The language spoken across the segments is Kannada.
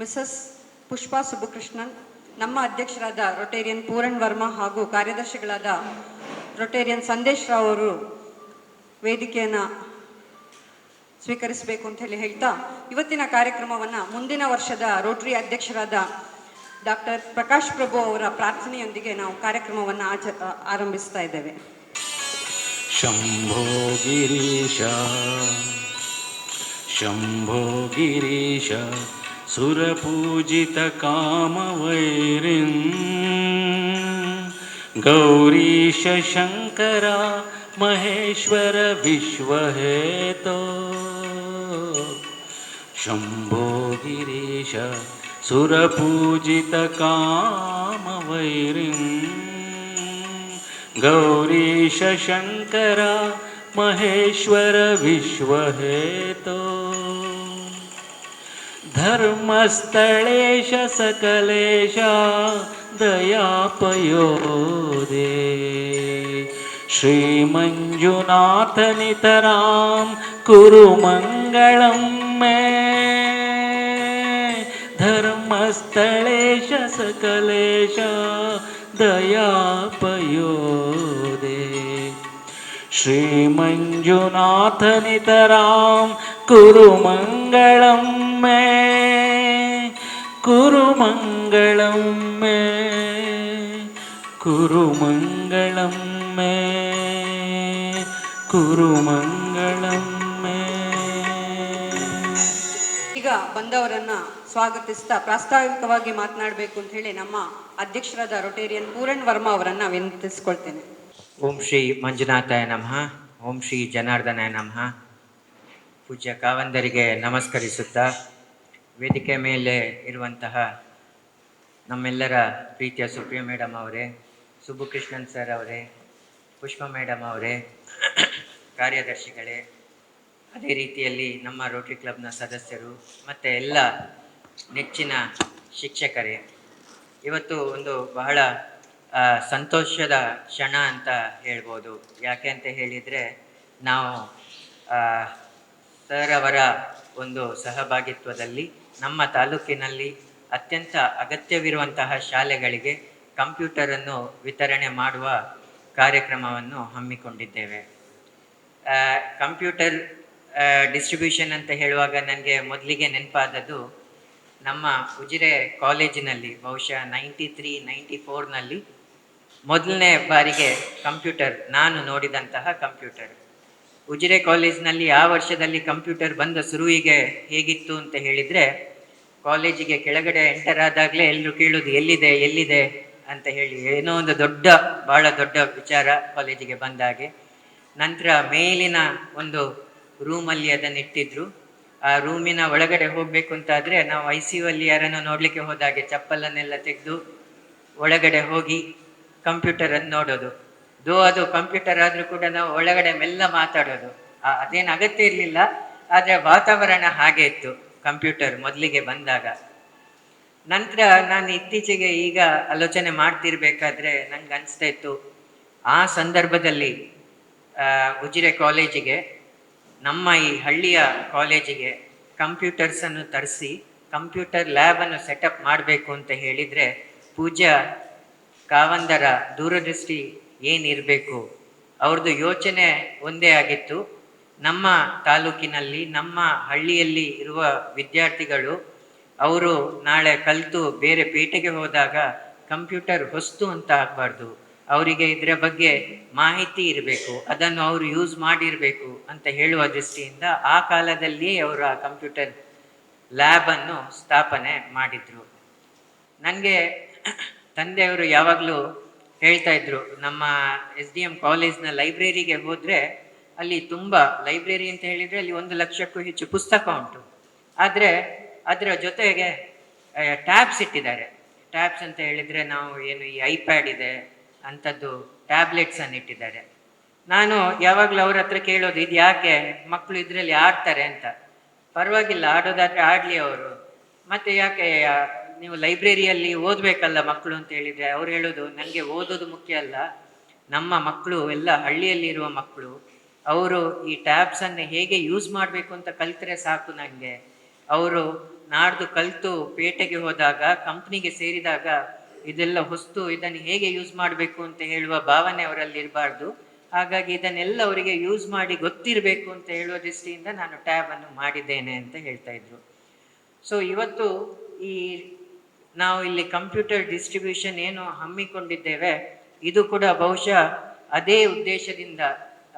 ಮಿಸಸ್ ಪುಷ್ಪಾ ಸುಬ್ಬಕೃಷ್ಣನ್, ನಮ್ಮ ಅಧ್ಯಕ್ಷರಾದ ರೊಟೇರಿಯನ್ ಪೂರಣ್ ವರ್ಮಾ ಹಾಗೂ ಕಾರ್ಯದರ್ಶಿಗಳಾದ ರೊಟೇರಿಯನ್ ಸಂದೇಶ್ ರಾವ್ ಅವರು ವೇದಿಕೆಯನ್ನು ಸ್ವೀಕರಿಸಬೇಕು ಅಂತ ಹೇಳಿ ಹೇಳ್ತಾ, ಇವತ್ತಿನ ಕಾರ್ಯಕ್ರಮವನ್ನು ಮುಂದಿನ ವರ್ಷದ ರೋಟರಿ ಅಧ್ಯಕ್ಷರಾದ ಡಾಕ್ಟರ್ ಪ್ರಕಾಶ್ ಪ್ರಭು ಅವರ ಪ್ರಾರ್ಥನೆಯೊಂದಿಗೆ ನಾವು ಕಾರ್ಯಕ್ರಮವನ್ನು ಆಚ ಆರಂಭಿಸ್ತಾ ಇದ್ದೇವೆ. ಶಂಭೋ ಗಿರೀಶ ಶಂಭೋ ಗಿರೀಶ. सुरपूजित काम सुरपूजितकामवैरिम् गौरीशशङ्करा महेश्वर विश्व तो शंभो गिरीश सुरपूजित काम सुरपूजितकामवैरिम् गौरीशशङ्करा महेश्वर विश्व तो धर्मस्थलेश धर्मस्थलेशकलेशः दयापयोदे। श्रीमञ्जुनाथ नितरां कुरु मङ्गलं मे। धर्मस्थलेश धर्मस्थलेशकलेशा दयापयोदे। श्रीमञ्जुनाथ नितरां कुरु मङ्गलम् കുരുമംഗളമ്മേ കുരുമംഗളമ്മേ കുരുമംഗളമ്മേ ಕುರುಮಂಗಳಮ್ಮೆ. ಈಗ ಬಂದವರನ್ನ ಸ್ವಾಗತಿಸ್ತಾ ಪ್ರಾಸ್ತಾವಿಕವಾಗಿ ಮಾತನಾಡಬೇಕು ಅಂತ ಹೇಳಿ ನಮ್ಮ ಅಧ್ಯಕ್ಷರಾದ ರೊಟೇರಿಯನ್ ಪೂರಣ್ ವರ್ಮಾ ಅವರನ್ನ ವಿನಂತಿಸ್ಕೊಳ್ತೇನೆ. ಓಂ ಶ್ರೀ ಮಂಜುನಾಥಾಯ ನಮಃ ಓಂ ಶ್ರೀ ಜನಾರ್ದನಾಯ ನಮಃ. ಪೂಜ್ಯ ಕಾವಂದರಿಗೆ ನಮಸ್ಕರಿಸುತ್ತಾ ವೇದಿಕೆ ಮೇಲೆ ಇರುವಂತಹ ನಮ್ಮೆಲ್ಲರ ಪ್ರೀತಿಯ ಸುಪ್ರಿಯ ಮೇಡಮ್ ಅವರೇ, ಸುಬ್ಬುಕೃಷ್ಣನ್ ಸರ್ ಅವರೇ, ಪುಷ್ಪ ಮೇಡಮ್ ಅವರೇ, ಕಾರ್ಯದರ್ಶಿಗಳೇ, ಅದೇ ರೀತಿಯಲ್ಲಿ ನಮ್ಮ ರೋಟರಿ ಕ್ಲಬ್ನ ಸದಸ್ಯರು ಮತ್ತು ಎಲ್ಲ ನೆಚ್ಚಿನ ಶಿಕ್ಷಕರೇ. ಇವತ್ತು ಒಂದು ಬಹಳ ಸಂತೋಷದ ಕ್ಷಣ ಅಂತ ಹೇಳ್ಬೋದು. ಯಾಕೆ ಅಂತ ಹೇಳಿದರೆ ನಾವು ಸರ್ ಅವರ ಒಂದು ಸಹಭಾಗಿತ್ವದಲ್ಲಿ ನಮ್ಮ ತಾಲೂಕಿನಲ್ಲಿ ಅತ್ಯಂತ ಅಗತ್ಯವಿರುವಂತಹ ಶಾಲೆಗಳಿಗೆ ಕಂಪ್ಯೂಟರನ್ನು ವಿತರಣೆ ಮಾಡುವ ಕಾರ್ಯಕ್ರಮವನ್ನು ಹಮ್ಮಿಕೊಂಡಿದ್ದೇವೆ. ಕಂಪ್ಯೂಟರ್ ಡಿಸ್ಟ್ರಿಬ್ಯೂಷನ್ ಅಂತ ಹೇಳುವಾಗ ನನಗೆ ಮೊದಲಿಗೆ ನೆನಪಾದದ್ದು ನಮ್ಮ ಉಜಿರೆ ಕಾಲೇಜಿನಲ್ಲಿ, ಬಹುಶಃ ನೈಂಟಿ ತ್ರೀ, ನೈಂಟಿ ಫೋರ್ನಲ್ಲಿ ಮೊದಲನೇ ಬಾರಿಗೆ ಕಂಪ್ಯೂಟರ್, ನಾನು ನೋಡಿದಂತಹ ಕಂಪ್ಯೂಟರ್. ಉಜಿರೆ ಕಾಲೇಜ್ನಲ್ಲಿ ಆ ವರ್ಷದಲ್ಲಿ ಕಂಪ್ಯೂಟರ್ ಬಂದ ಶುರುವಿಗೆ ಹೇಗಿತ್ತು ಅಂತ ಹೇಳಿದರೆ, ಕಾಲೇಜಿಗೆ ಕೆಳಗಡೆ ಎಂಟರ್ ಆದಾಗಲೇ ಎಲ್ಲರೂ ಕೇಳೋದು, ಎಲ್ಲಿದೆ ಎಲ್ಲಿದೆ? ಅಂತ ಹೇಳಿ. ಏನೋ ಒಂದು ದೊಡ್ಡ ಭಾಳ ದೊಡ್ಡ ವಿಚಾರ ಕಾಲೇಜಿಗೆ ಬಂದಾಗೆ ನಂತರ ಮೇಲಿನ ಒಂದು ರೂಮಲ್ಲಿ ಅದನ್ನು ಇಟ್ಟಿದ್ರು. ಆ ರೂಮಿನ ಒಳಗಡೆ ಹೋಗಬೇಕು ಅಂತಾದರೆ ನಾವು ಐ ಸಿ ಯು ಅಲ್ಲಿ ಯಾರನ್ನು ನೋಡಲಿಕ್ಕೆ ಹೋದಾಗೆ ಚಪ್ಪಲನ್ನೆಲ್ಲ ತೆಗೆದು ಒಳಗಡೆ ಹೋಗಿ ಕಂಪ್ಯೂಟರನ್ನು ನೋಡೋದು. ದೋ ಅದು ಕಂಪ್ಯೂಟರ್ ಆದರೂ ಕೂಡ ನಾವು ಒಳಗಡೆ ಮೆಲ್ಲ ಮಾತಾಡೋದು. ಅದೇನು ಅಗತ್ಯ ಇರಲಿಲ್ಲ, ಆದರೆ ವಾತಾವರಣ ಹಾಗೆ ಇತ್ತು ಕಂಪ್ಯೂಟರ್ ಮೊದಲಿಗೆ ಬಂದಾಗ. ನಂತರ ನಾನು ಇತ್ತೀಚೆಗೆ ಈಗ ಆಲೋಚನೆ ಮಾಡ್ತಿರ್ಬೇಕಾದ್ರೆ ನಂಗೆ ಅನಿಸ್ತಾ ಇತ್ತು, ಆ ಸಂದರ್ಭದಲ್ಲಿ ಉಜಿರೆ ಕಾಲೇಜಿಗೆ ನಮ್ಮ ಈ ಹಳ್ಳಿಯ ಕಾಲೇಜಿಗೆ ಕಂಪ್ಯೂಟರ್ಸನ್ನು ತರಿಸಿ ಕಂಪ್ಯೂಟರ್ ಲ್ಯಾಬನ್ನು ಸೆಟಪ್ ಮಾಡಬೇಕು ಅಂತ ಹೇಳಿದರೆ ಪೂಜಾ ಕಾವಂದರ ದೂರದೃಷ್ಟಿ ಏನಿರಬೇಕು? ಅವ್ರದ್ದು ಯೋಚನೆ ಒಂದೇ ಆಗಿತ್ತು. ನಮ್ಮ ತಾಲೂಕಿನಲ್ಲಿ, ನಮ್ಮ ಹಳ್ಳಿಯಲ್ಲಿ ಇರುವ ವಿದ್ಯಾರ್ಥಿಗಳು, ಅವರು ನಾಳೆ ಕಲಿತು ಬೇರೆ ಪೇಟೆಗೆ ಹೋದಾಗ ಕಂಪ್ಯೂಟರ್ ಹೊಸ್ತು ಅಂತ ಆಗಬಾರ್ದು. ಅವರಿಗೆ ಇದರ ಬಗ್ಗೆ ಮಾಹಿತಿ ಇರಬೇಕು. ಅದನ್ನು ಅವರು ಯೂಸ್ ಮಾಡಿರಬೇಕು ಅಂತ ಹೇಳುವ ದೃಷ್ಟಿಯಿಂದ ಆ ಕಾಲದಲ್ಲಿ ಅವರು ಆ ಕಂಪ್ಯೂಟರ್ ಲ್ಯಾಬನ್ನು ಸ್ಥಾಪನೆ ಮಾಡಿದರು. ನನಗೆ ತಂದೆಯವರು ಯಾವಾಗಲೂ ಹೇಳ್ತಾ ಇದ್ರು. ನಮ್ಮ ಎಸ್ ಡಿ ಎಂ ಕಾಲೇಜ್ನ ಲೈಬ್ರರಿಗೆ ಹೋದರೆ ಅಲ್ಲಿ ತುಂಬ ಲೈಬ್ರರಿ ಅಂತ ಹೇಳಿದರೆ ಅಲ್ಲಿ ಒಂದು ಲಕ್ಷಕ್ಕೂ ಹೆಚ್ಚು ಪುಸ್ತಕ ಉಂಟು. ಆದರೆ ಅದರ ಜೊತೆಗೆ ಟ್ಯಾಬ್ಸ್ ಇಟ್ಟಿದ್ದಾರೆ. ಟ್ಯಾಬ್ಸ್ ಅಂತ ಹೇಳಿದರೆ ನಾವು ಏನು ಈ ಐಪ್ಯಾಡ್ ಇದೆ, ಅಂಥದ್ದು ಟ್ಯಾಬ್ಲೆಟ್ಸನ್ನು ಇಟ್ಟಿದ್ದಾರೆ. ನಾನು ಯಾವಾಗಲೂ ಅವ್ರ ಹತ್ರ ಕೇಳೋದು, ಇದು ಯಾಕೆ? ಮಕ್ಕಳು ಇದರಲ್ಲಿ ಆಡ್ತಾರೆ ಅಂತ. ಪರವಾಗಿಲ್ಲ, ಆಡೋದಾದರೆ ಆಡಲಿ ಅವರು. ಮತ್ತೆ ಯಾಕೆ ನೀವು ಲೈಬ್ರರಿಯಲ್ಲಿ ಓದಬೇಕಲ್ಲ ಮಕ್ಕಳು ಅಂತ ಹೇಳಿದರೆ, ಅವ್ರು ಹೇಳೋದು ನನಗೆ ಓದೋದು ಮುಖ್ಯ ಅಲ್ಲ. ನಮ್ಮ ಮಕ್ಕಳು, ಎಲ್ಲ ಹಳ್ಳಿಯಲ್ಲಿರುವ ಮಕ್ಕಳು, ಅವರು ಈ ಟ್ಯಾಬ್ಸನ್ನು ಹೇಗೆ ಯೂಸ್ ಮಾಡಬೇಕು ಅಂತ ಕಲಿತರೆ ಸಾಕು ನನಗೆ ಅವರು ನಾಡ್ದು ಕಲಿತು ಪೇಟೆಗೆ ಹೋದಾಗ ಕಂಪ್ನಿಗೆ ಸೇರಿದಾಗ ಇದೆಲ್ಲ ಹೊಸ್ತು, ಇದನ್ನು ಹೇಗೆ ಯೂಸ್ ಮಾಡಬೇಕು ಅಂತ ಹೇಳುವ ಭಾವನೆ ಅವರಲ್ಲಿ ಇರಬಾರ್ದು. ಹಾಗಾಗಿ ಇದನ್ನೆಲ್ಲ ಅವರಿಗೆ ಯೂಸ್ ಮಾಡಿ ಗೊತ್ತಿರಬೇಕು ಅಂತ ಹೇಳುವ ದೃಷ್ಟಿಯಿಂದ ನಾನು ಟ್ಯಾಬ್ ಅನ್ನು ಮಾಡಿದ್ದೇನೆ ಅಂತ ಹೇಳ್ತಾ ಇದ್ರು. ಸೊ ಇವತ್ತು ಈ ನಾವು ಇಲ್ಲಿ ಕಂಪ್ಯೂಟರ್ ಡಿಸ್ಟ್ರಿಬ್ಯೂಷನ್ ಏನು ಹಮ್ಮಿಕೊಂಡಿದ್ದೇವೆ, ಇದು ಕೂಡ ಬಹುಶಃ ಅದೇ ಉದ್ದೇಶದಿಂದ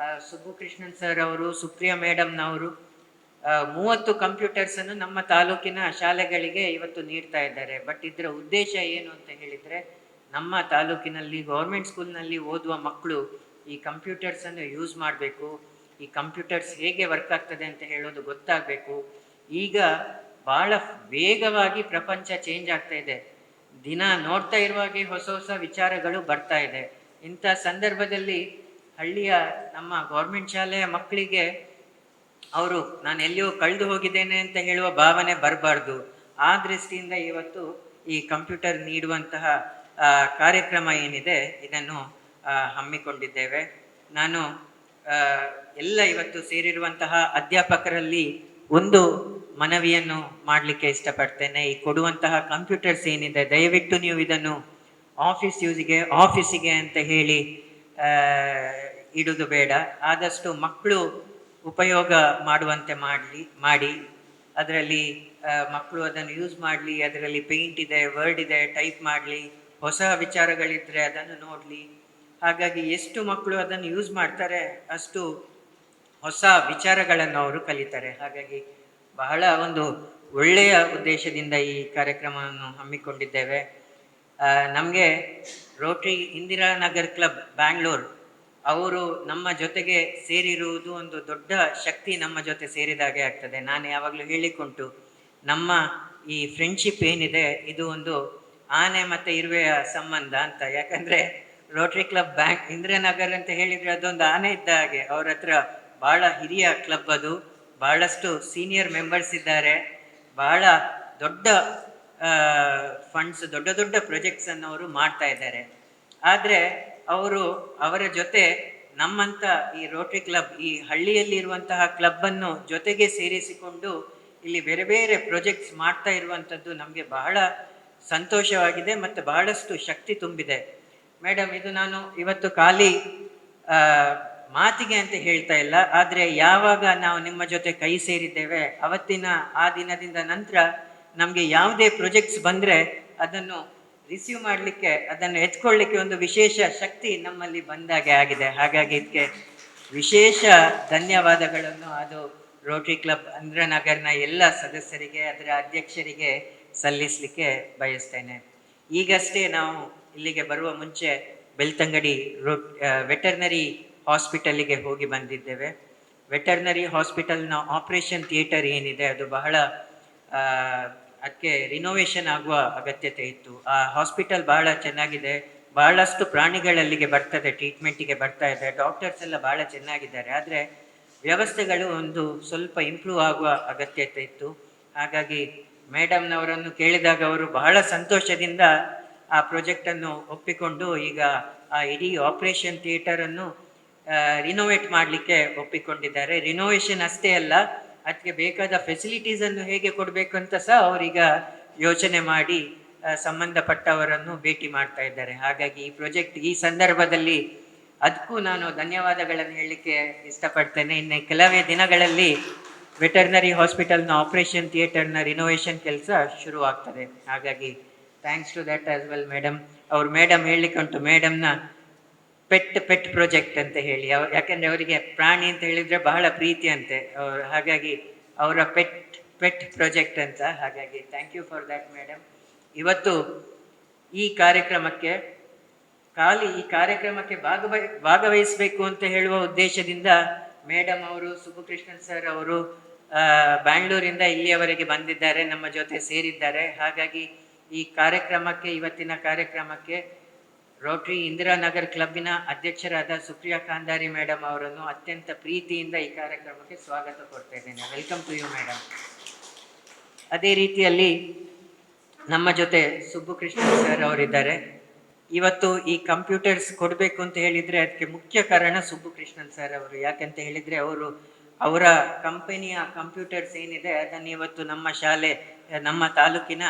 ಸುಬ್ಬುಕೃಷ್ಣನ್ ಸುಬ್ಬು ಕೃಷ್ಣನ್ ಸರ್ ಅವರು, ಸುಪ್ರಿಯಾ ಮೇಡಮ್ನವರು ಮೂವತ್ತು ಕಂಪ್ಯೂಟರ್ಸ್ ಅನ್ನು ನಮ್ಮ ತಾಲೂಕಿನ ಶಾಲೆಗಳಿಗೆ ಇವತ್ತು ನೀಡ್ತಾ ಇದ್ದಾರೆ. ಬಟ್ ಇದರ ಉದ್ದೇಶ ಏನು ಅಂತ ಹೇಳಿದ್ರೆ, ನಮ್ಮ ತಾಲೂಕಿನಲ್ಲಿ ಗೌರ್ಮೆಂಟ್ ಸ್ಕೂಲ್ನಲ್ಲಿ ಓದುವ ಮಕ್ಕಳು ಈ ಕಂಪ್ಯೂಟರ್ಸ್ ಅನ್ನು ಯೂಸ್ ಮಾಡಬೇಕು, ಈ ಕಂಪ್ಯೂಟರ್ಸ್ ಹೇಗೆ ವರ್ಕ್ ಆಗ್ತದೆ ಅಂತ ಹೇಳೋದು ಗೊತ್ತಾಗಬೇಕು. ಈಗ ಬಹಳ ವೇಗವಾಗಿ ಪ್ರಪಂಚ ಚೇಂಜ್ ಆಗ್ತಾ ಇದೆ. ದಿನ ನೋಡ್ತಾ ಇರುವಾಗೆ ಹೊಸ ಹೊಸ ವಿಚಾರಗಳು ಬರ್ತಾ ಇದೆ. ಇಂಥ ಸಂದರ್ಭದಲ್ಲಿ ಹಳ್ಳಿಯ ನಮ್ಮ ಗೌರ್ಮೆಂಟ್ ಶಾಲೆಯ ಮಕ್ಕಳಿಗೆ ಅವರು, ನಾನು ಎಲ್ಲಿಯೋ ಕಳೆದು ಹೋಗಿದ್ದೇನೆ ಅಂತ ಹೇಳುವ ಭಾವನೆ ಬರಬಾರ್ದು. ಆ ದೃಷ್ಟಿಯಿಂದ ಇವತ್ತು ಈ ಕಂಪ್ಯೂಟರ್ ನೀಡುವಂತಹ ಕಾರ್ಯಕ್ರಮ ಏನಿದೆ, ಇದನ್ನು ಹಮ್ಮಿಕೊಂಡಿದ್ದೇವೆ. ನಾನು ಎಲ್ಲ ಇವತ್ತು ಸೇರಿರುವಂತಹ ಅಧ್ಯಾಪಕರಲ್ಲಿ ಒಂದು ಮನವಿಯನ್ನು ಮಾಡಲಿಕ್ಕೆ ಇಷ್ಟಪಡ್ತೇನೆ. ಈ ಕೊಡುವಂತಹ ಕಂಪ್ಯೂಟರ್ಸ್ ಏನಿದೆ, ದಯವಿಟ್ಟು ನೀವು ಇದನ್ನು ಆಫೀಸ್ ಯೂಸಿಗೆ ಆಫೀಸಿಗೆ ಅಂತ ಹೇಳಿ ಇಡುವುದು ಬೇಡ. ಆದಷ್ಟು ಮಕ್ಕಳು ಉಪಯೋಗ ಮಾಡುವಂತೆ ಮಾಡಲಿ, ಮಾಡಿ. ಅದರಲ್ಲಿ ಮಕ್ಕಳು ಅದನ್ನು ಯೂಸ್ ಮಾಡಲಿ, ಅದರಲ್ಲಿ ಪೇಂಟ್ ಇದೆ ವರ್ಡ್ ಇದೆ ಟೈಪ್ ಮಾಡಲಿ. ಹೊಸ ವಿಚಾರಗಳಿದ್ದರೆ ಅದನ್ನು ನೋಡಲಿ. ಹಾಗಾಗಿ ಎಷ್ಟು ಮಕ್ಕಳು ಅದನ್ನು ಯೂಸ್ ಮಾಡ್ತಾರೆ ಅಷ್ಟು ಹೊಸ ವಿಚಾರಗಳನ್ನು ಅವರು ಕಲಿತಾರೆ. ಹಾಗಾಗಿ ಬಹಳ ಒಂದು ಒಳ್ಳೆಯ ಉದ್ದೇಶದಿಂದ ಈ ಕಾರ್ಯಕ್ರಮವನ್ನು ಹಮ್ಮಿಕೊಂಡಿದ್ದೇವೆ. ನಮಗೆ ರೋಟ್ರಿ ಇಂದಿರಾ ನಗರ್ ಕ್ಲಬ್ ಬ್ಯಾಂಗ್ಳೂರ್ ಅವರು ನಮ್ಮ ಜೊತೆಗೆ ಸೇರಿರುವುದು ಒಂದು ದೊಡ್ಡ ಶಕ್ತಿ ನಮ್ಮ ಜೊತೆ ಸೇರಿದಾಗೆ ಆಗ್ತದೆ. ನಾನು ಯಾವಾಗಲೂ ಹೇಳಿಕೊಂಟು, ನಮ್ಮ ಈ ಫ್ರೆಂಡ್ಶಿಪ್ ಏನಿದೆ, ಇದು ಒಂದು ಆನೆ ಮತ್ತು ಇರುವೆಯ ಸಂಬಂಧ ಅಂತ. ಯಾಕಂದರೆ ರೋಟ್ರಿ ಕ್ಲಬ್ ಬ್ಯಾಂಕ್ ಇಂದಿರಾನಗರ್ ಅಂತ ಹೇಳಿದರೆ ಅದೊಂದು ಆನೆ ಇದ್ದ ಹಾಗೆ. ಅವ್ರ ಹತ್ರ ಬಹಳ ಹಿರಿಯ ಕ್ಲಬ್ ಅದು. ಬಹಳಷ್ಟು ಸೀನಿಯರ್ ಮೆಂಬರ್ಸ್ ಇದ್ದಾರೆ. ಬಹಳ ದೊಡ್ಡ ಫಂಡ್ಸ್ ದೊಡ್ಡ ದೊಡ್ಡ ಪ್ರಾಜೆಕ್ಟ್ಸ್ ಅನ್ನು ಅವರು ಮಾಡ್ತಾ ಇದ್ದಾರೆ. ಆದರೆ ಅವರು ಅವರ ಜೊತೆ ನಮ್ಮಂಥ ಈ ರೋಟ್ರಿ ಕ್ಲಬ್ ಈ ಹಳ್ಳಿಯಲ್ಲಿ ಇರುವಂತಹ ಕ್ಲಬ್ ಅನ್ನು ಜೊತೆಗೆ ಸೇರಿಸಿಕೊಂಡು ಇಲ್ಲಿ ಬೇರೆ ಬೇರೆ ಪ್ರಾಜೆಕ್ಟ್ಸ್ ಮಾಡ್ತಾ ಇರುವಂಥದ್ದು ನಮಗೆ ಬಹಳ ಸಂತೋಷವಾಗಿದೆ ಮತ್ತು ಬಹಳಷ್ಟು ಶಕ್ತಿ ತುಂಬಿದೆ. ಮೇಡಮ್, ಇದು ನಾನು ಇವತ್ತು ಖಾಲಿ ಮಾತಿಗೆ ಅಂತ ಹೇಳ್ತಾ ಇಲ್ಲ. ಆದರೆ ಯಾವಾಗ ನಾವು ನಿಮ್ಮ ಜೊತೆ ಕೈ ಸೇರಿದ್ದೇವೆ, ಅವತ್ತಿನ ಆ ದಿನದಿಂದ ನಂತರ ನಮಗೆ ಯಾವುದೇ ಪ್ರೊಜೆಕ್ಟ್ಸ್ ಬಂದರೆ ಅದನ್ನು ರಿಸೀವ್ ಮಾಡಲಿಕ್ಕೆ, ಅದನ್ನು ಎತ್ಕೊಳ್ಳಿಕ್ಕೆ ಒಂದು ವಿಶೇಷ ಶಕ್ತಿ ನಮ್ಮಲ್ಲಿ ಬಂದಾಗೆ ಆಗಿದೆ. ಹಾಗಾಗಿ ಇದಕ್ಕೆ ವಿಶೇಷ ಧನ್ಯವಾದಗಳನ್ನು ಅದು ರೋಟ್ರಿ ಕ್ಲಬ್ ಅಂದ್ರನಗರ್ನ ಎಲ್ಲ ಸದಸ್ಯರಿಗೆ, ಅದರ ಅಧ್ಯಕ್ಷರಿಗೆ ಸಲ್ಲಿಸಲಿಕ್ಕೆ ಬಯಸ್ತೇನೆ. ಈಗಷ್ಟೇ ನಾವು ಇಲ್ಲಿಗೆ ಬರುವ ಮುಂಚೆ ಬೆಳ್ತಂಗಡಿ ರೋ ವೆಟರ್ನರಿ ಹಾಸ್ಪಿಟಲ್ಲಿಗೆ ಹೋಗಿ ಬಂದಿದ್ದೇವೆ. ವೆಟರ್ನರಿ ಹಾಸ್ಪಿಟಲ್ನ ಆಪರೇಷನ್ ಥಿಯೇಟರ್ ಏನಿದೆ, ಅದು ಬಹಳ ಅದಕ್ಕೆ ರಿನೋವೇಷನ್ ಆಗುವ ಅಗತ್ಯತೆ ಇತ್ತು. ಆ ಹಾಸ್ಪಿಟಲ್ ಬಹಳ ಚೆನ್ನಾಗಿದೆ. ಬಹಳಷ್ಟು ಪ್ರಾಣಿಗಳಲ್ಲಿಗೆ ಬರ್ತದೆ ಟ್ರೀಟ್ಮೆಂಟಿಗೆ ಬರ್ತಾ ಇದೆ. ಡಾಕ್ಟರ್ಸ್ ಎಲ್ಲ ಬಹಳ ಚೆನ್ನಾಗಿದ್ದಾರೆ. ಆದರೆ ವ್ಯವಸ್ಥೆಗಳು ಒಂದು ಸ್ವಲ್ಪ ಇಂಪ್ರೂವ್ ಆಗುವ ಅಗತ್ಯತೆ ಇತ್ತು. ಹಾಗಾಗಿ ಮೇಡಮ್ನವರನ್ನು ಕೇಳಿದಾಗ ಅವರು ಬಹಳ ಸಂತೋಷದಿಂದ ಆ ಪ್ರಾಜೆಕ್ಟನ್ನು ಒಪ್ಪಿಕೊಂಡು ಈಗ ಆ ಇಡೀ ಆಪರೇಷನ್ ಥಿಯೇಟರನ್ನು ರಿನೋವೇಟ್ ಮಾಡಲಿಕ್ಕೆ ಒಪ್ಪಿಕೊಂಡಿದ್ದಾರೆ. ರಿನೋವೇಷನ್ ಅಷ್ಟೇ ಅಲ್ಲ ಅದಕ್ಕೆ ಬೇಕಾದ ಫೆಸಿಲಿಟೀಸ್ ಅನ್ನು ಹೇಗೆ ಕೊಡಬೇಕು ಅಂತ ಸಹ ಅವರೀಗ ಯೋಚನೆ ಮಾಡಿ ಸಂಬಂಧಪಟ್ಟವರನ್ನು ಭೇಟಿ ಮಾಡ್ತಾ ಇದ್ದಾರೆ. ಹಾಗಾಗಿ ಈ ಪ್ರಾಜೆಕ್ಟ್ ಈ ಸಂದರ್ಭದಲ್ಲಿ ಅದಕ್ಕೂ ನಾನು ಧನ್ಯವಾದಗಳನ್ನು ಹೇಳಲಿಕ್ಕೆ ಇಷ್ಟಪಡ್ತೇನೆ. ಇನ್ನು ಕೆಲವೇ ದಿನಗಳಲ್ಲಿ ವೆಟರ್ನರಿ ಹಾಸ್ಪಿಟಲ್ನ ಆಪರೇಷನ್ ಥಿಯೇಟರ್ನ ರಿನೋವೇಷನ್ ಕೆಲಸ ಶುರುವಾಗ್ತದೆ. ಹಾಗಾಗಿ thanks to that as well madam ಅವ್ರು ಮೇಡಮ್ ಹೇಳಲಿಕ್ಕೆ ಉಂಟು ಮೇಡಮ್ನ ಪೆಟ್ ಪೆಟ್ ಪ್ರಾಜೆಕ್ಟ್ ಅಂತ ಹೇಳಿ. ಅವ್ರು ಯಾಕಂದ್ರೆ ಅವರಿಗೆ ಪ್ರಾಣಿ ಅಂತ ಹೇಳಿದ್ರೆ ಬಹಳ ಪ್ರೀತಿ ಅಂತೆ. ಅವ್ರು ಹಾಗಾಗಿ ಅವರ ಪೆಟ್ ಪೆಟ್ ಪ್ರಾಜೆಕ್ಟ್ ಅಂತ ಹಾಗಾಗಿ thank you for that madam ಇವತ್ತು ಈ ಕಾರ್ಯಕ್ರಮಕ್ಕೆ, ಖಾಲಿ ಈ ಕಾರ್ಯಕ್ರಮಕ್ಕೆ ಭಾಗವಹಿ ಭಾಗವಹಿಸಬೇಕು ಅಂತ ಹೇಳುವ ಉದ್ದೇಶದಿಂದ ಮೇಡಮ್ ಅವರು, ಸುಬ್ಬಕೃಷ್ಣನ್ ಸರ್ ಅವರು ಬ್ಯಾಂಗ್ಳೂರಿಂದ ಇಲ್ಲಿಯವರೆಗೆ ಬಂದಿದ್ದಾರೆ, ನಮ್ಮ ಜೊತೆ ಸೇರಿದ್ದಾರೆ. ಹಾಗಾಗಿ ಈ ಕಾರ್ಯಕ್ರಮಕ್ಕೆ, ಇವತ್ತಿನ ಕಾರ್ಯಕ್ರಮಕ್ಕೆ ರೋಟರಿ ಇಂದಿರಾನಗರ್ ಕ್ಲಬ್ಬಿನ ಅಧ್ಯಕ್ಷರಾದ ಸುಪ್ರಿಯಾ ಕಾಂಧಾರಿ ಮೇಡಮ್ ಅವರನ್ನು ಅತ್ಯಂತ ಪ್ರೀತಿಯಿಂದ ಈ ಕಾರ್ಯಕ್ರಮಕ್ಕೆ ಸ್ವಾಗತ ಕೊಡ್ತಾ ಇದ್ದೇನೆ. ವೆಲ್ಕಮ್ ಟು ಯು ಮೇಡಮ್ ಅದೇ ರೀತಿಯಲ್ಲಿ ನಮ್ಮ ಜೊತೆ ಸುಬ್ಬು ಕೃಷ್ಣ ಸರ್ ಅವರಿದ್ದಾರೆ. ಇವತ್ತು ಈ ಕಂಪ್ಯೂಟರ್ಸ್ ಕೊಡಬೇಕು ಅಂತ ಹೇಳಿದ್ರೆ ಅದಕ್ಕೆ ಮುಖ್ಯ ಕಾರಣ ಸುಬ್ಬು ಕೃಷ್ಣನ್ ಸರ್ ಅವರು. ಯಾಕಂತ ಹೇಳಿದ್ರೆ ಅವರು ಅವರ ಕಂಪನಿಯ ಕಂಪ್ಯೂಟರ್ಸ್ ಏನಿದೆ ಅದನ್ನು ಇವತ್ತು ನಮ್ಮ ಶಾಲೆ, ನಮ್ಮ ತಾಲೂಕಿನ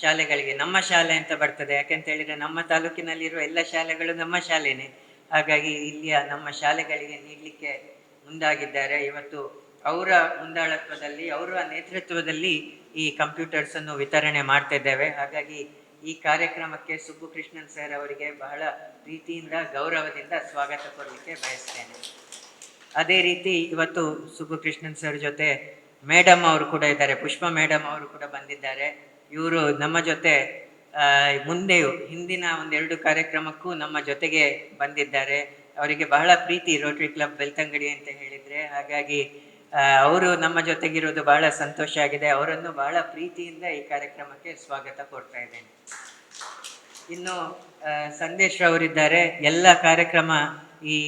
ಶಾಲೆಗಳಿಗೆ ನಮ್ಮ ಶಾಲೆ ಅಂತ ಬರ್ತದೆ. ಯಾಕೆಂತ ಹೇಳಿದ್ರೆ ನಮ್ಮ ತಾಲೂಕಿನಲ್ಲಿರುವ ಎಲ್ಲ ಶಾಲೆಗಳು ನಮ್ಮ ಶಾಲೆನೇ. ಹಾಗಾಗಿ ಇಲ್ಲಿಯ ನಮ್ಮ ಶಾಲೆಗಳಿಗೆ ನೀಡಲಿಕ್ಕೆ ಮುಂದಾಗಿದ್ದಾರೆ. ಇವತ್ತು ಅವರ ಮುಂದಾಳತ್ವದಲ್ಲಿ, ಅವರ ನೇತೃತ್ವದಲ್ಲಿ ಈ ಕಂಪ್ಯೂಟರ್ಸ್ ಅನ್ನು ವಿತರಣೆ ಮಾಡ್ತಾ ಇದ್ದೇವೆ. ಹಾಗಾಗಿ ಈ ಕಾರ್ಯಕ್ರಮಕ್ಕೆ ಸುಬ್ಬು ಕೃಷ್ಣನ್ ಸರ್ ಅವರಿಗೆ ಬಹಳ ಪ್ರೀತಿಯಿಂದ, ಗೌರವದಿಂದ ಸ್ವಾಗತ ಕೊಡಲಿಕ್ಕೆ ಬಯಸ್ತೇನೆ. ಅದೇ ರೀತಿ ಇವತ್ತು ಸುಬ್ಬು ಕೃಷ್ಣನ್ ಸರ್ ಜೊತೆ ಮೇಡಮ್ ಅವರು ಕೂಡ ಇದ್ದಾರೆ. ಪುಷ್ಪ ಮೇಡಮ್ ಅವರು ಕೂಡ ಬಂದಿದ್ದಾರೆ. ಇವರು ನಮ್ಮ ಜೊತೆ ಆ, ಮುಂದೆಯೂ ಹಿಂದಿನ ಒಂದೆರಡು ಕಾರ್ಯಕ್ರಮಕ್ಕೂ ನಮ್ಮ ಜೊತೆಗೆ ಬಂದಿದ್ದಾರೆ. ಅವರಿಗೆ ಬಹಳ ಪ್ರೀತಿ ರೋಟರಿ ಕ್ಲಬ್ ಬೆಳ್ತಂಗಡಿ ಅಂತ ಹೇಳಿದ್ರೆ. ಹಾಗಾಗಿ ಅವರು ನಮ್ಮ ಜೊತೆಗಿರೋದು ಬಹಳ ಸಂತೋಷ ಆಗಿದೆ. ಅವರನ್ನು ಬಹಳ ಪ್ರೀತಿಯಿಂದ ಈ ಕಾರ್ಯಕ್ರಮಕ್ಕೆ ಸ್ವಾಗತ ಕೊಡ್ತಾ ಇದ್ದೇನೆ. ಇನ್ನು ಸಂದೇಶ್ ಅವರಿದ್ದಾರೆ ಎಲ್ಲ ಕಾರ್ಯಕ್ರಮ ಈ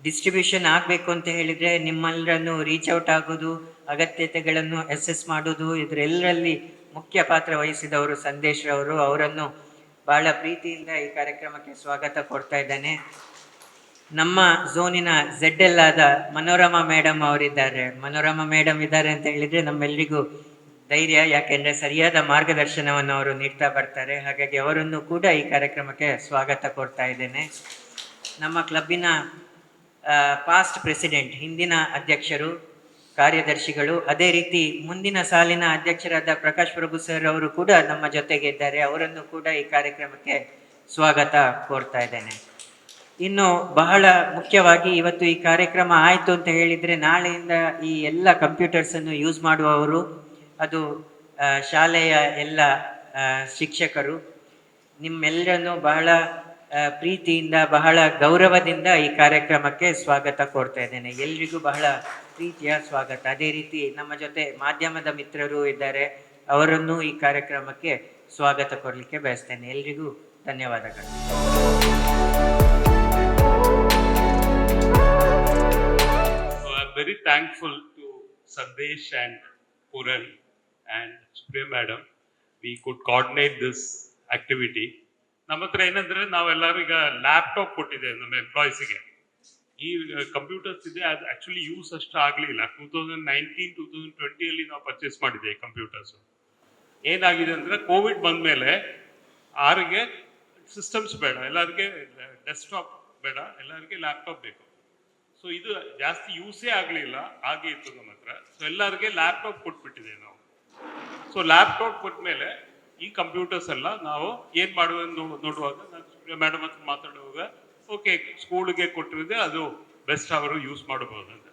ಡಿಸ್ಟ್ರಿಬ್ಯೂಷನ್ ಆಗಬೇಕು ಅಂತ ಹೇಳಿದ್ರೆ ನಿಮ್ಮೆಲ್ಲರನ್ನು ರೀಚ್ ಔಟ್ ಆಗೋದು ಅಗತ್ಯತೆಗಳನ್ನು ಅಸೆಸ್ ಮಾಡೋದು ಇದರೆಲ್ಲರಲ್ಲಿ ಮುಖ್ಯ ಪಾತ್ರ ವಹಿಸಿದವರು ಸಂದೇಶ್ ಅವರು ಅವರನ್ನು ಬಹಳ ಪ್ರೀತಿಯಿಂದ ಈ ಕಾರ್ಯಕ್ರಮಕ್ಕೆ ಸ್ವಾಗತ ಕೊಡ್ತಾ ಇದ್ದಾನೆ. ನಮ್ಮ ಝೋನಿನ ಝೆಡ್ ಎಲ್ ಆದ ಮನೋರಮಾ ಮೇಡಮ್ ಅವರಿದ್ದಾರೆ. ಮನೋರಮಾ ಮೇಡಮ್ ಇದ್ದಾರೆ ಅಂತ ಹೇಳಿದ್ರೆ ನಮ್ಮೆಲ್ಲರಿಗೂ ಧೈರ್ಯ, ಯಾಕೆಂದ್ರೆ ಸರಿಯಾದ ಮಾರ್ಗದರ್ಶನವನ್ನು ಅವರು ನೀಡ್ತಾ ಬರ್ತಾರೆ. ಹಾಗಾಗಿ ಅವರನ್ನು ಕೂಡ ಈ ಕಾರ್ಯಕ್ರಮಕ್ಕೆ ಸ್ವಾಗತ ಕೊಡ್ತಾ ಇದ್ದೇನೆ. ನಮ್ಮ ಕ್ಲಬ್ಬಿನ ಪಾಸ್ಟ್ ಪ್ರೆಸಿಡೆಂಟ್ ಹಿಂದಿನ ಅಧ್ಯಕ್ಷರು ಕಾರ್ಯದರ್ಶಿಗಳು. ಅದೇ ರೀತಿ ಮುಂದಿನ ಸಾಲಿನ ಅಧ್ಯಕ್ಷರಾದ ಪ್ರಕಾಶ್ ಪ್ರಭು ಸರ್ ಅವರು ಕೂಡ ನಮ್ಮ ಜೊತೆಗೆ ಇದ್ದಾರೆ ಅವರನ್ನು ಕೂಡ ಈ ಕಾರ್ಯಕ್ರಮಕ್ಕೆ ಸ್ವಾಗತ ಕೋರ್ತಾ ಇದ್ದೇನೆ. ಇನ್ನು ಬಹಳ ಮುಖ್ಯವಾಗಿ ಇವತ್ತು ಈ ಕಾರ್ಯಕ್ರಮ ಆಯಿತು ಅಂತ ಹೇಳಿದರೆ ನಾಳೆಯಿಂದ ಈ ಎಲ್ಲ ಕಂಪ್ಯೂಟರ್ಸ್ ಅನ್ನು ಯೂಸ್ ಮಾಡುವವರು, ಅದು ಶಾಲೆಯ ಎಲ್ಲ ಶಿಕ್ಷಕರು, ನಿಮ್ಮೆಲ್ಲರನ್ನು ಬಹಳ ಪ್ರೀತಿಯಿಂದ, ಬಹಳ ಗೌರವದಿಂದ ಈ ಕಾರ್ಯಕ್ರಮಕ್ಕೆ ಸ್ವಾಗತ ಕೋರ್ತಾ ಇದ್ದೇನೆ. ಎಲ್ರಿಗೂ ಬಹಳ ಪ್ರೀತಿಯ ಸ್ವಾಗತ. ಅದೇ ರೀತಿ ನಮ್ಮ ಜೊತೆ ಮಾಧ್ಯಮದ ಮಿತ್ರರು ಇದ್ದಾರೆ. ಅವರನ್ನು ಈ ಕಾರ್ಯಕ್ರಮಕ್ಕೆ ಸ್ವಾಗತ ಕೊಡಲಿಕ್ಕೆ ಬಯಸ್ತೇನೆ. ಎಲ್ರಿಗೂ ಧನ್ಯವಾದಗಳು. Very thankful to Sandesh and Puran and Supriya madam we could coordinate this activity. ನಮ್ಮ ಹತ್ರ ಏನಂದ್ರೆ ನಾವೆಲ್ಲರೂ ಈಗ ಲ್ಯಾಪ್ಟಾಪ್ ಕೊಟ್ಟಿದ್ದೇವೆ ನಮ್ಮ ಎಂಪ್ಲಾಯೀಸಿಗೆ ಈ ಕಂಪ್ಯೂಟರ್ಸ್ ಇದೆ, ಅದು ಆಕ್ಚುಲಿ ಯೂಸ್ ಅಷ್ಟು ಆಗಲಿಲ್ಲ. Two thousand nineteen two thousand ಟ್ವೆಂಟಿಯಲ್ಲಿ ನಾವು ಪರ್ಚೇಸ್ ಮಾಡಿದ್ದೇವೆ ಕಂಪ್ಯೂಟರ್ಸ್ ಏನಾಗಿದೆ ಅಂದರೆ ಕೋವಿಡ್ ಬಂದ್ಮೇಲೆ ಆರಿಗೆ ಸಿಸ್ಟಮ್ಸ್ ಬೇಡ, ಎಲ್ಲರಿಗೆ ಡೆಸ್ಕ್ಟಾಪ್ ಬೇಡ, ಎಲ್ಲರಿಗೆ ಲ್ಯಾಪ್ಟಾಪ್ ಬೇಕು. ಸೊ ಇದು ಜಾಸ್ತಿ ಯೂಸೇ ಆಗಲಿಲ್ಲ, ಹಾಗೆ ಇತ್ತು ನಮ್ಮ ಹತ್ರ. ಸೊ ಎಲ್ಲರಿಗೆ ಲ್ಯಾಪ್ಟಾಪ್ ಕೊಟ್ಬಿಟ್ಟಿದೆ ನಾವು. ಸೊ ಲ್ಯಾಪ್ಟಾಪ್ ಕೊಟ್ಮೇಲೆ ಈ ಕಂಪ್ಯೂಟರ್ಸ್ ಎಲ್ಲ ನಾವು ಏನು ಮಾಡುವ ನೋಡು, ನೋಡುವಾಗ, ನಾನು ಮೇಡಮ್ ಹತ್ರ ಮಾತಾಡುವಾಗ ಓಕೆ ಸ್ಕೂಲ್ಗೆ ಕೊಟ್ಟಿರೋದೆ ಅದು ಬೆಸ್ಟ್ ಅವರು ಯೂಸ್ ಮಾಡಬಹುದು ಅಂತ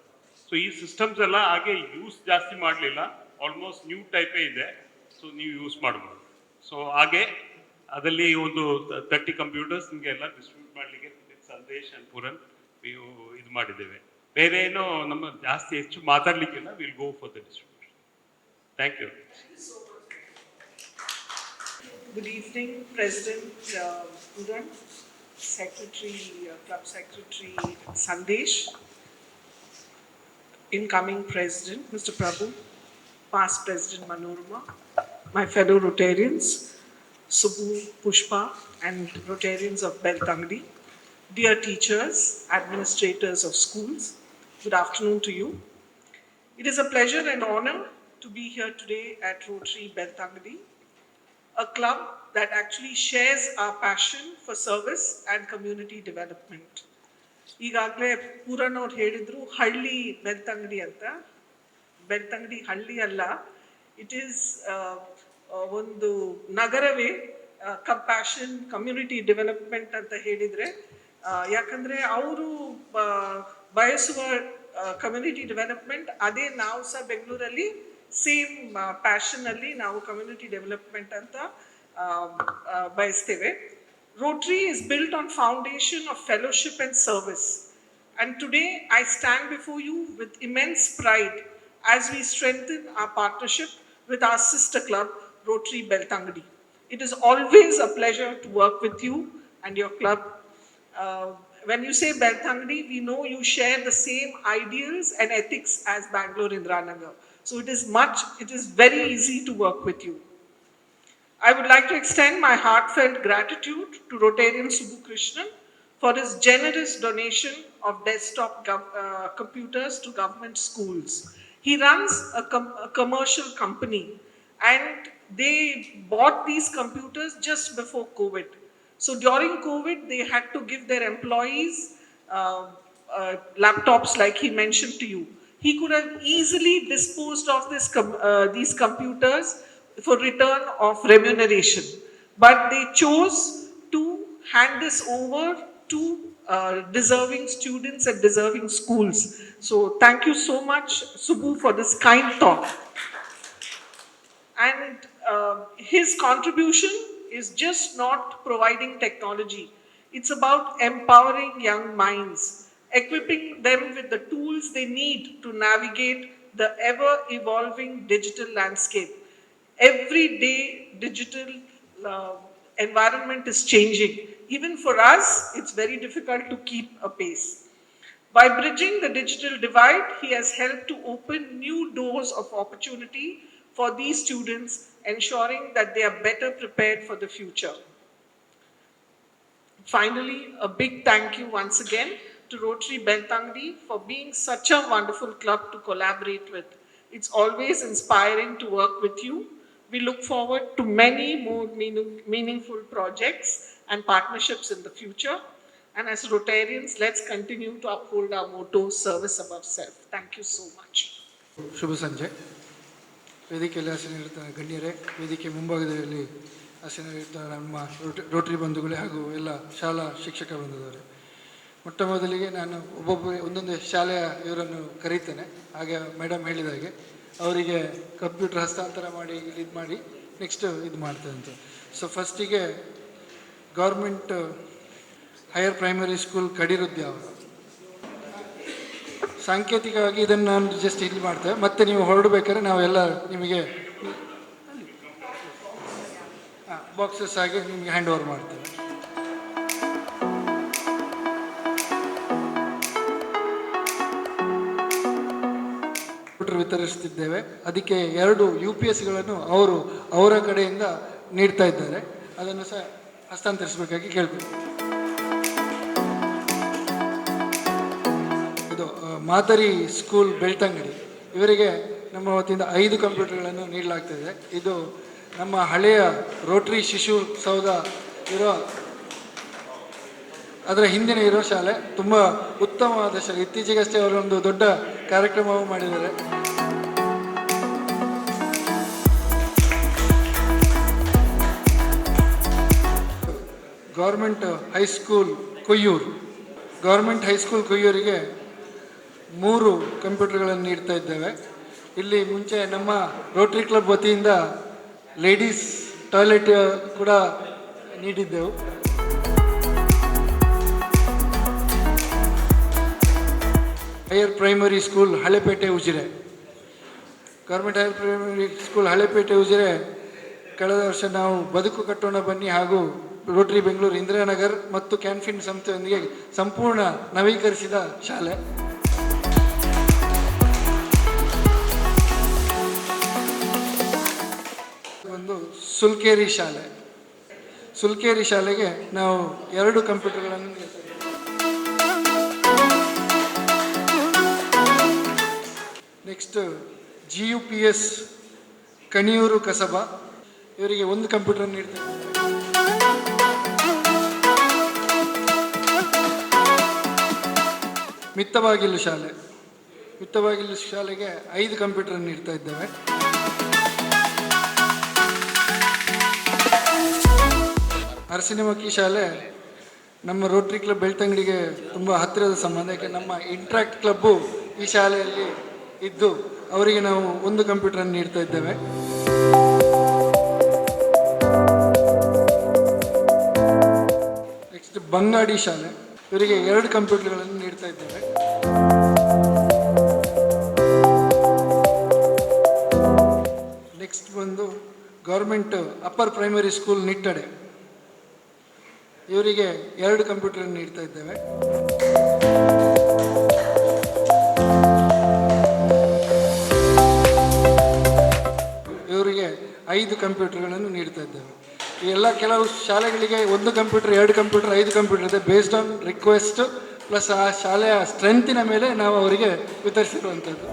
ಸೊ ಈ ಸಿಸ್ಟಮ್ಸ್ ಎಲ್ಲ ಹಾಗೆ ಯೂಸ್ ಜಾಸ್ತಿ ಮಾಡಲಿಲ್ಲ. ಆಲ್ಮೋಸ್ಟ್ ನ್ಯೂ ಟೈಪೇ ಇದೆ. ಸೊ ನೀವು ಯೂಸ್ ಮಾಡ್ಬೋದು. ಸೊ ಹಾಗೆ ಅದರಲ್ಲಿ ಒಂದು ತರ್ಟಿ ಕಂಪ್ಯೂಟರ್ಸ್ ನಿಮಗೆ ಎಲ್ಲ ಡಿಸ್ಟ್ರಿಬ್ಯೂಟ್ ಮಾಡಲಿಕ್ಕೆ ಸಂದೇಶ್ ಅಂಡ್ ಪುರನ್ ನೀವು ಇದು ಮಾಡಿದ್ದೇವೆ. ಬೇರೆ ಏನೋ ನಮ್ಮ ಜಾಸ್ತಿ ಹೆಚ್ಚು ಮಾತಾಡ್ಲಿಕ್ಕಿಲ್ಲ. Will go for the distribution thank you good evening president Puran, Secretary, uh, Club Secretary Sandesh, incoming President Mr. Prabhu, past President Manorama, my fellow Rotarians, Subbu Pushpa, and Rotarians of Beltangdi, dear teachers, administrators of schools, good afternoon to you. It is a pleasure and honor to be here today at Rotary Beltangdi a club that actually shares our passion for service and community development. ಈಗಾಗಲೇ ಪೂರನ್ ಅವ್ರು ಹೇಳಿದ್ರು, ಹಳ್ಳಿ ಬೆಳ್ತಂಗಡಿ ಅಂತ ಬೆಳ್ತಂಗಡಿ ಹಳ್ಳಿ ಅಲ್ಲ ಇಟ್ ಈಸ್ ಒಂದು ನಗರವೇ ಕಂಪ್ಯಾಷನ್ ಕಮ್ಯುನಿಟಿ ಡೆವಲಪ್ಮೆಂಟ್ ಅಂತ ಹೇಳಿದರೆ ಯಾಕಂದ್ರೆ ಅವರು ಬಯಸುವ ಕಮ್ಯುನಿಟಿ ಡೆವಲಪ್ಮೆಂಟ್ ಅದೇ ನಾವು ಸಹ ಬೆಂಗಳೂರಲ್ಲಿ ಸೇಮ್ ಪ್ಯಾಷನ್ ಅಲ್ಲಿ ನಾವು ಕಮ್ಯುನಿಟಿ ಡೆವಲಪ್ಮೆಂಟ್ ಅಂತ ಆ, ಆ, ಬಯಸ್ತೇವೆ Rotary is built on foundation of fellowship and service And today I stand before you with immense pride as we strengthen our partnership with our sister club, Rotary Beltangadi. It is always a pleasure to work with you and your club. Uh, when you say Beltangadi, we know you share the same ideals and ethics as Bangalore Indranagar. So it is much, it is very easy to work with you. I would like to extend my heartfelt gratitude to Rotarian Subbu Krishnan for his generous donation of desktop uh, computers to government schools. He runs a, com- a commercial company and they bought these computers just before COVID. So during COVID, they had to give their employees uh, uh, laptops, like he mentioned to you. He could have easily disposed of this uh, these computers for return of remuneration, but they chose to hand this over to uh, deserving students and deserving schools. So thank you so much, Subbu, for this kind talk. And uh, his contribution is just not providing technology, it's about empowering young minds, equipping them with the tools they need to navigate the ever evolving digital landscape. Every day, digital uh, environment is changing. Even for us, it's very difficult to keep a pace. By bridging the digital divide, he has helped to open new doors of opportunity for these students, ensuring that they are better prepared for the future. Finally, a big thank you once again to Rotary Beltangdi for being such a wonderful club to collaborate with. It's always inspiring to work with you. We look forward to many more meaning- meaningful projects and partnerships in the future. And as Rotarians, let's continue to uphold our motto, service above self. Thank you so much. ಶುಭ ಸಂಜೆ ವೇದಿಕೆಯಲ್ಲಿ ಆಸೀನರಿರ್ತಾರೆ ಗಣ್ಯರೇ ವೇದಿಕೆ ಮುಂಭಾಗದಲ್ಲಿ ಆಸೀನರಿರ್ತಾರೆ ನಮ್ಮ ರೋಟ- ರೋಟರಿ ಬಂಧುಗಳೇ ಹಾಗೂ ಎಲ್ಲ ಶಾಲಾ ಶಿಕ್ಷಕ ಬಂಧುಗಳೇ ಮೊಟ್ಟ ಮೊದಲಿಗೆ ನಾನು ಒಬ್ಬೊಬ್ಬ ಒಂದೊಂದು ಶಾಲೆಯ ಇವರನ್ನು ಕರೀತೇನೆ. ಹಾಗೆ ಮೇಡಮ್ ಹೇಳಿದ ಹಾಗೆ. ಅವರಿಗೆ ಕಂಪ್ಯೂಟರ್ ಹಸ್ತಾಂತರ ಮಾಡಿ, ಇಲ್ಲಿ ಇದು ಮಾಡಿ ನೆಕ್ಸ್ಟ್ ಇದು ಮಾಡ್ತೇನೆ ಸೊ ಫಸ್ಟಿಗೆ government higher primary school Kadirudyava ಸಾಂಕೇತಿಕವಾಗಿ ಇದನ್ನು ನಾನು ಜಸ್ಟ್ ಇಲ್ಲಿ ಮಾಡ್ತೇವೆ ಮತ್ತೆ ನೀವು ಹೊರಡಬೇಕಾದ್ರೆ ನಾವೆಲ್ಲ ನಿಮಗೆ ಬಾಕ್ಸಸ್ ಆಗಿ ನಿಮಗೆ ಹ್ಯಾಂಡ್ ಓವರ್ ಮಾಡ್ತೇವೆ ಕಂಪ್ಯೂಟರ್ ವಿತರಿಸ್ತಿದ್ದೇವೆ. ಅದಕ್ಕೆ ಎರಡು ಯು ಪಿ ಎಸ್ಗಳನ್ನು ಅವರು ಅವರ ಕಡೆಯಿಂದ ನೀಡ್ತಾ ಇದ್ದಾರೆ. ಅದನ್ನು ಸಹ ಹಸ್ತಾಂತರಿಸಬೇಕಾಗಿ ಕೇಳ್ಬೋದು ಇದು ಮಾದರಿ ಸ್ಕೂಲ್ ಬೆಳ್ತಂಗಡಿ. ಇವರಿಗೆ ನಮ್ಮ ವತಿಯಿಂದ ಐದು ಕಂಪ್ಯೂಟರ್ಗಳನ್ನು ನೀಡಲಾಗ್ತದೆ. ಇದು ನಮ್ಮ ಹಳೆಯ ರೋಟರಿ ಶಿಶು ಸೌಧ ಇರೋ ಅದರ ಹಿಂದಿನ ಇರೋ ಶಾಲೆ ತುಂಬ ಉತ್ತಮವಾದ ಶಾಲೆ. ಇತ್ತೀಚೆಗಷ್ಟೇ ಅವರೊಂದು ದೊಡ್ಡ ಕಾರ್ಯಕ್ರಮವು ಮಾಡಿದ್ದಾರೆ. Government high school Koyyur. Government high school ಕೊಯ್ಯೂರಿಗೆ ಮೂರು ಕಂಪ್ಯೂಟರ್ಗಳನ್ನು ನೀಡ್ತಾ ಇದ್ದೇವೆ. ಇಲ್ಲಿ ಮುಂಚೆ ನಮ್ಮ ರೋಟರಿ ಕ್ಲಬ್ ವತಿಯಿಂದ ಲೇಡೀಸ್ ಟಾಯ್ಲೆಟ್ ಕೂಡ ನೀಡಿದ್ದೆವು. Higher primary school Halepete Ujire government higher primary school Halepete Ujire ಕಳೆದ ವರ್ಷ ನಾವು ಬದುಕು ಕಟ್ಟೋಣ ಬನ್ನಿ ಹಾಗೂ ರೋಟರಿ ಬೆಂಗಳೂರು ಇಂದಿರಾನಗರ್ ಮತ್ತು ಕ್ಯಾನ್ಫಿನ್ ಸಂಸ್ಥೆಯೊಂದಿಗೆ ಸಂಪೂರ್ಣ ನವೀಕರಿಸಿದ ಶಾಲೆ. ಒಂದು ಸುಲ್ಕೇರಿ ಶಾಲೆ. ಸುಲ್ಕೇರಿ ಶಾಲೆಗೆ ನಾವು ಎರಡು ಕಂಪ್ಯೂಟರ್ಗಳನ್ನು next G U P S Kaniyur Kasaba. ಇವರಿಗೆ ಒಂದು ಕಂಪ್ಯೂಟರ್ ನೀಡ್ತಾ ಮಿತ್ತವಾಗಿಲ್ಲ ಶಾಲೆ. ಮಿತ್ತಬಾಗಿಲು ಶಾಲೆಗೆ ಐದು ಕಂಪ್ಯೂಟರ್ ನೀಡ್ತಾ ಇದ್ದೇವೆ. ಅರಸಿನಮಕ್ಕಿ ಶಾಲೆ ನಮ್ಮ ರೋಟ್ರಿ ಕ್ಲಬ್ ಬೆಳ್ತಂಗಡಿಗೆ ತುಂಬ ಹತ್ತಿರದ ಸಂಬಂಧ. ಯಾಕೆ, ನಮ್ಮ ಇಂಟ್ರಾಕ್ಟ್ ಕ್ಲಬ್ಬು ಈ ಶಾಲೆಯಲ್ಲಿ ಇದ್ದು ಅವರಿಗೆ ನಾವು ಒಂದು ಕಂಪ್ಯೂಟರನ್ನು ನೀಡ್ತಾ ಇದ್ದೇವೆ. ನೆಕ್ಸ್ಟ್ ಬಂಗಾಡಿ ಶಾಲೆ. ಇವರಿಗೆ ಎರಡು ಕಂಪ್ಯೂಟರ್ಗಳನ್ನು ನೀಡ್ತಾ ಇದ್ದೇವೆ. ನೆಕ್ಸ್ಟ್ ಬಂದು government upper primary school Nittade. ಇವರಿಗೆ ಎರಡು ಕಂಪ್ಯೂಟರ್ ನೀಡ್ತಾ ಇದ್ದೇವೆ. ಐದು ಕಂಪ್ಯೂಟರ್ಗಳನ್ನು ನೀಡ್ತಾ ಇದ್ದೇವೆ. ಎಲ್ಲ ಕೆಲವು ಶಾಲೆಗಳಿಗೆ ಒಂದು ಕಂಪ್ಯೂಟರ್, ಎರಡು ಕಂಪ್ಯೂಟರ್, ಐದು ಕಂಪ್ಯೂಟರ್ ಇದೆ. ಬೇಸ್ಡ್ ಆನ್ ರಿಕ್ವೆಸ್ಟ್ ಪ್ಲಸ್ ಆ ಶಾಲೆಯ ಸ್ಟ್ರೆಂತಿನ ಮೇಲೆ ನಾವು ಅವರಿಗೆ ವಿತರಿಸಿರುವಂಥದ್ದು.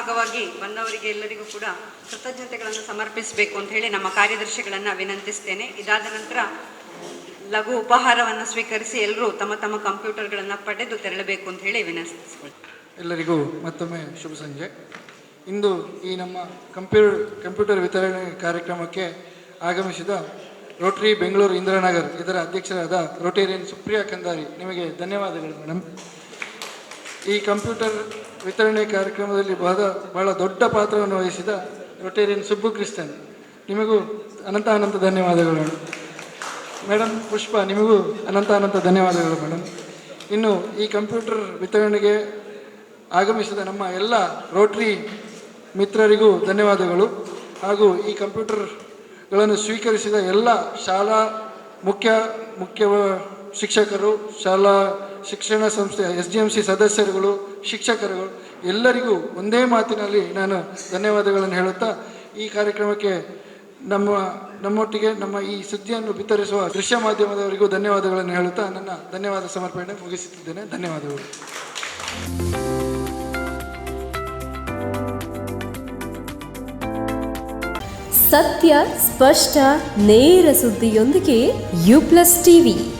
ಭಾಗವಾಗಿ ಬಂದವರಿಗೆ ಎಲ್ಲರಿಗೂ ಕೂಡ ಕೃತಜ್ಞತೆಗಳನ್ನು ಸಮರ್ಪಿಸಬೇಕು ಅಂತ ಹೇಳಿ ನಮ್ಮ ಕಾರ್ಯದರ್ಶಿಗಳನ್ನು ವಿನಂತಿಸ್ತೇನೆ. ಇದಾದ ನಂತರ ಲಘು ಉಪಹಾರವನ್ನು ಸ್ವೀಕರಿಸಿ ಎಲ್ಲರೂ ತಮ್ಮ ತಮ್ಮ ಕಂಪ್ಯೂಟರ್ಗಳನ್ನು ಪಡೆದು ತೆರಳಬೇಕು ಅಂತ ಹೇಳಿ ವಿನಂತಿಸ್ತೇನೆ. ಎಲ್ಲರಿಗೂ ಮತ್ತೊಮ್ಮೆ ಶುಭ ಸಂಜೆ. ಇಂದು ಈ ನಮ್ಮ ಕಂಪ್ಯೂಟರ್ ಕಂಪ್ಯೂಟರ್ ವಿತರಣೆ ಕಾರ್ಯಕ್ರಮಕ್ಕೆ ಆಗಮಿಸಿದ ರೋಟರಿ ಬೆಂಗಳೂರು ಇಂದಿರಾನಗರ್, ಇದರ ಅಧ್ಯಕ್ಷರಾದ ರೋಟೇರಿಯನ್ ಸುಪ್ರಿಯಾ ಕಂದಾರಿ, ನಿಮಗೆ ಧನ್ಯವಾದಗಳು ಮೇಡಮ್ ಈ ಕಂಪ್ಯೂಟರ್ ವಿತರಣೆ ಕಾರ್ಯಕ್ರಮದಲ್ಲಿ ಬಹಳ ಬಹಳ ದೊಡ್ಡ ಪಾತ್ರವನ್ನು ವಹಿಸಿದ ರೊಟೇರಿಯನ್ ಸುಬ್ಬು ಕ್ರಿಸ್ತನ್. ನಿಮಗೂ ಅನಂತ ಅನಂತ ಧನ್ಯವಾದಗಳು. ಮೇಡಮ್ ಪುಷ್ಪ, ನಿಮಗೂ ಅನಂತ ಅನಂತ ಧನ್ಯವಾದಗಳು ಮೇಡಮ್ ಇನ್ನು ಈ ಕಂಪ್ಯೂಟರ್ ವಿತರಣೆಗೆ ಆಗಮಿಸಿದ ನಮ್ಮ ಎಲ್ಲ ರೋಟ್ರಿ ಮಿತ್ರರಿಗೂ ಧನ್ಯವಾದಗಳು. ಹಾಗೂ ಈ ಕಂಪ್ಯೂಟರ್ಗಳನ್ನು ಸ್ವೀಕರಿಸಿದ ಎಲ್ಲ ಶಾಲಾ ಮುಖ್ಯ ಮುಖ್ಯ ಶಿಕ್ಷಕರು, ಶಾಲಾ ಶಿಕ್ಷಣ ಸಂಸ್ಥೆ ಎಸ್ ಡಿ ಎಂ ಸಿ ಸದಸ್ಯರುಗಳು, ಶಿಕ್ಷಕರುಗಳು, ಎಲ್ಲರಿಗೂ ಒಂದೇ ಮಾತಿನಲ್ಲಿ ನಾನು ಧನ್ಯವಾದಗಳನ್ನು ಹೇಳುತ್ತಾ, ಈ ಕಾರ್ಯಕ್ರಮಕ್ಕೆ ನಮ್ಮ, ನಮ್ಮೊಟ್ಟಿಗೆ ನಮ್ಮ ಈ ಸುದ್ದಿಯನ್ನು ಬಿತ್ತರಿಸುವ ದೃಶ್ಯ ಮಾಧ್ಯಮದವರಿಗೂ ಧನ್ಯವಾದಗಳನ್ನು ಹೇಳುತ್ತಾ, ನನ್ನ ಧನ್ಯವಾದ ಸಮರ್ಪಣೆ ಮುಗಿಸುತ್ತಿದ್ದೇನೆ. ಧನ್ಯವಾದಗಳು. ಸತ್ಯ, ಸ್ಪಷ್ಟ, ನೇರ ಸುದ್ದಿಯೊಂದಿಗೆ ಯು ಪ್ಲಸ್ ಟಿವಿ.